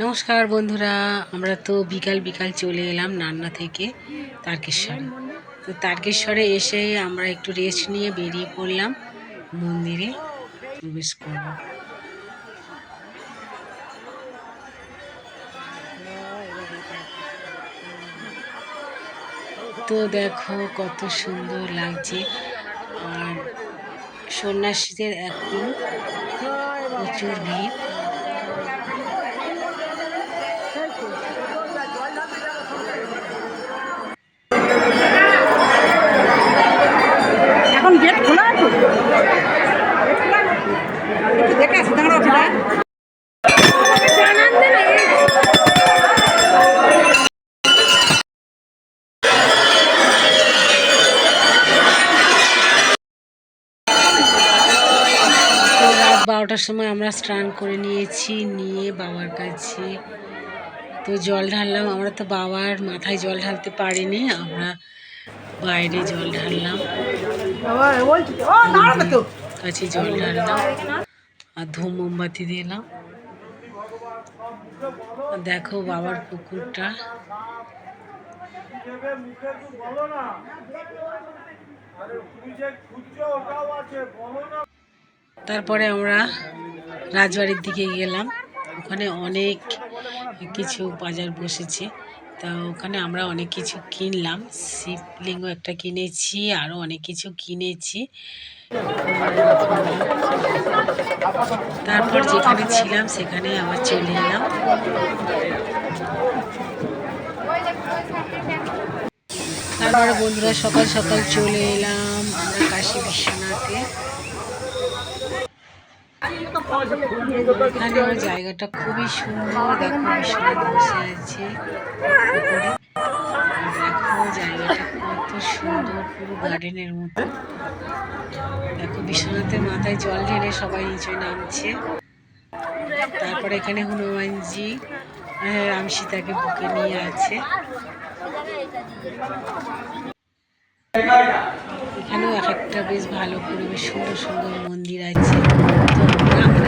নমস্কার বন্ধুরা, আমরা তো বিকাল বিকাল চলে এলাম নান্না থেকে তারকেশ্বরে। তো তারকেশ্বরে এসে আমরা একটু রেস্ট নিয়ে বেরিয়ে পড়লাম মন্দিরে প্রবেশ করব। তো দেখো কত সুন্দর লাগছে, আর সন্ন্যাসীদের এখন প্রচুর ভিড় এখন গেট খোলা আছে একটু দেখে আসি দাঁড়াও সেটা তো রাত বারোটার সময় আমরা স্নান করে নিয়েছি নিয়ে বাবার কাছে তো জল ঢাললাম। আমরা তো বাবার মাথায় জল ঢালতে পারিনি আমরা বাইরে জল ঢাললাম। বাবা বলছি ও দাঁড়াবে তো কাছে জল ঢাললাম আর ধূম মোমবাতি দিলাম। দেখো বাবার পুকুরটা। তারপরে আমরা রাজবাড়ির দিকে গেলাম। ওখানে অনেক কিছু বাজার বসেছে। তা ওখানে আমরা অনেক কিছু কিনলাম। শিবলিঙ্গ একটা কিনেছি আরও অনেক কিছু কিনেছি। তারপর যেখানে ছিলাম, সেখানে আবার চলে এলাম। তারপরে বন্ধুরা সকাল সকাল চলে এলাম আমরা কাশী বিশ্বনাথে। এখানেও জায়গাটা খুবই সুন্দর দেখো বিশ্বনাথ বসে আছে। দেখো জায়গাটা কত সুন্দর পুরো গার্ডেনের মতো। দেখো বিশ্বনাথের মাথায় জল ঢেলে সবাই নিচে নামছে। তারপরে এখানে হনুমানজি আহ, রাম সীতাকে বুকে নিয়ে আছে। এখানেও এক একটা বেশ ভালো পরিবেশ সুন্দর সুন্দর মন্দির আছে। তো